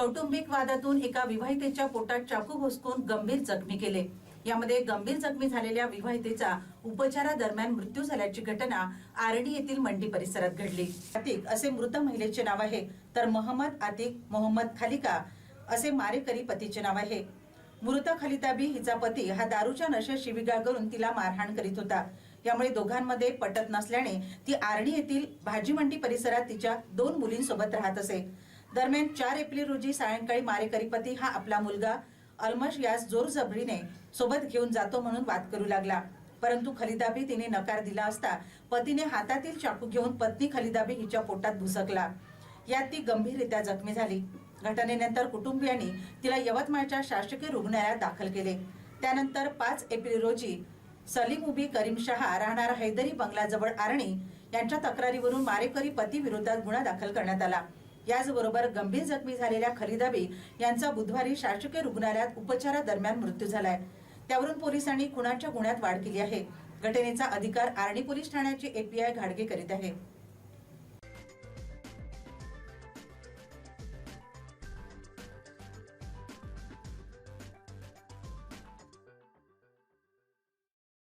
कौटुंबिक वादातून एका विवाहितेच्या पोटात चाकू घुसकून गंभीर जखमी केले. यामध्ये गंभीर जखमी झालेल्या विवाहितेचा उपचारादरम्यान मृत्यू झाल्याची घटना आरडी येथील मंडी परिसरात घडली. आतिक असे मृत महिलेचे नाव आहे. तर मोहम्मद आतिक मोहम्मद खालिका असे मारेकरी पतीचे नाव आहे. मृत खलिताबी हिचा पती हा दारूच्या नशेत शिवीगाळ करून तिला मारहाण करीत होता. यामुळे दोघांमध्ये पटत नसल्याने ती आरणी येथील भाजी मंडी परिसरात तिच्या दोन मुलींसोबत राहत असे. दरम्यान चार एप्रिल रोजी सायंकाळी मारेकरी पती हा आपला मुलगा अल्मश यास जोरजबरीने सोबत घेऊन जातो म्हणून वाद करू लागला. परंतु खलिदाबी तिने नकार दिला असता पतीने हातातील चाकू घेऊन पत्नी खलिदाबी हिच्या पोटात भुसकला यात ती गंभीररित्या जखमी झाली. घटनेनंतर कुटुंबियांनी तिला यवतमाळच्या शासकीय रुग्णालयात दाखल केले. त्यानंतर पाच एप्रिल रोजी सलीम उबी करीम शहा राहणारा हैदरी बंगलाजवळ आर्णी यांच्या तक्रारीवरून मारेकरी पती विरोधात गुन्हा दाखल करण्यात आला. याचबरोबर गंभीर जखमी झालेल्या खलिदाबी यांचा बुधवारी शासकीय रुग्णालयात उपचारादरम्यान मृत्यू झालाय. त्यावरून पोलिसांनी खुनाच्या गुन्ह्यात वाढ केली आहे. घटनेचा अधिकार आर्णी पोलीस ठाण्याचे एपीआय घाडगे करीत आहे.